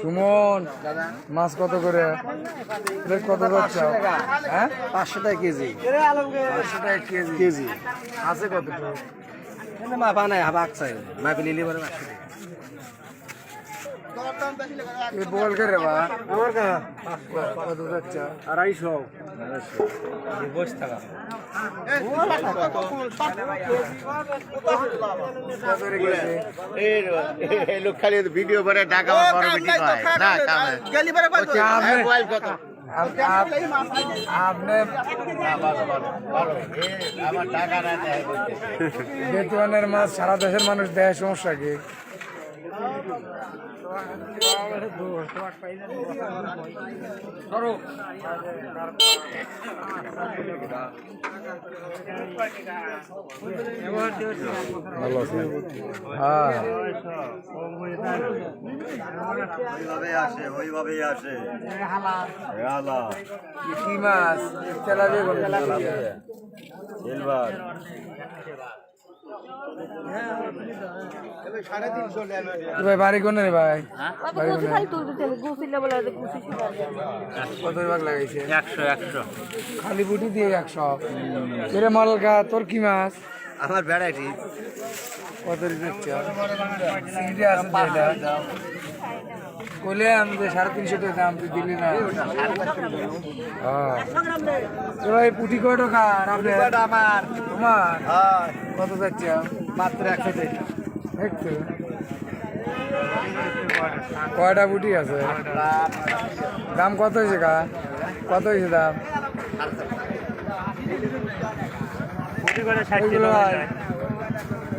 সুমন মাছ কত করে? প্লেট কত যাচ্ছে। হ্যাঁ? পাঁচশো টাকা কেজি। পাঁচশো টাকা কেজি। কেজি। আছে কত? মাপা নাই হাবাক চাই মাপি নিলে পরে পাঁচশো টাকা। এ বল করে বা। আমার কা কত যাচ্ছে? আড়াইশো। বস রে লোক খালি ভিডিও করে। টাকা বড় না কামে মোবাইল কত বলতে বেতুয়ানের মাছ সারা দেশের মানুষ দেয় সমস্যা কি? ভালো আছে হ্যাঁ আসে হালা। কি মাছ? তেলাপিয়া কোন সিলভার ভাই বাড়ি কোনে রে ভাই? কত ভাগ লাগাইছে? একশো একশো। খালি বুটি দিয়ে একশো। এরে মালকা তোর কি মাছ? আমার বেড়াটি কত আমি যে সাড়ে তিনশো টাকা দাম তুই দিলি না। হ্যাঁ। তো ভাই পুটি কয় টাকা? আর আপনার আমার? তোমার? কত যাচ্ছে? মাত্র একশো টাকা। কয়টা বুটি আছে? দাম কত হয়েছে কা কত হয়েছে দাম?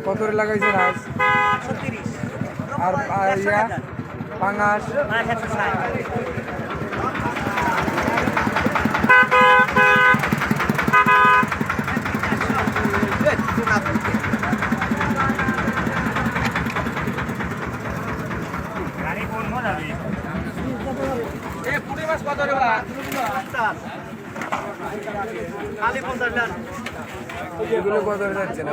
কত লাগাইছে আর ইয়া? পাঙাশ। এগুলো কত যাচ্ছে না।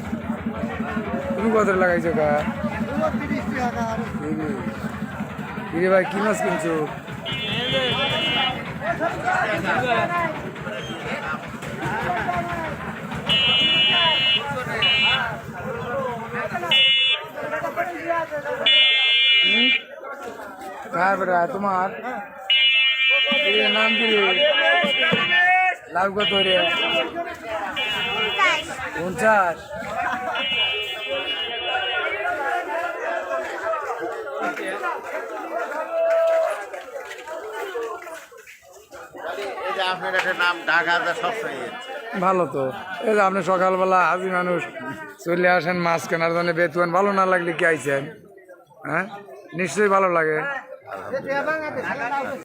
তুমি কত রে লাগাইছো কা তিরিশ কিরে ভাই কি মাছ কিনছো কার বেটা তোমার এর নাম কি রে লাভ কত রে পঞ্চাশ ভালো তো। এই যে আপনি সকালবেলা হাজি মানুষ চলে আসেন মাছ কেনার জন্য বেতুয়ান ভালো না লাগলে কি আইছেন? হ্যাঁ? নিশ্চয়ই ভালো লাগে।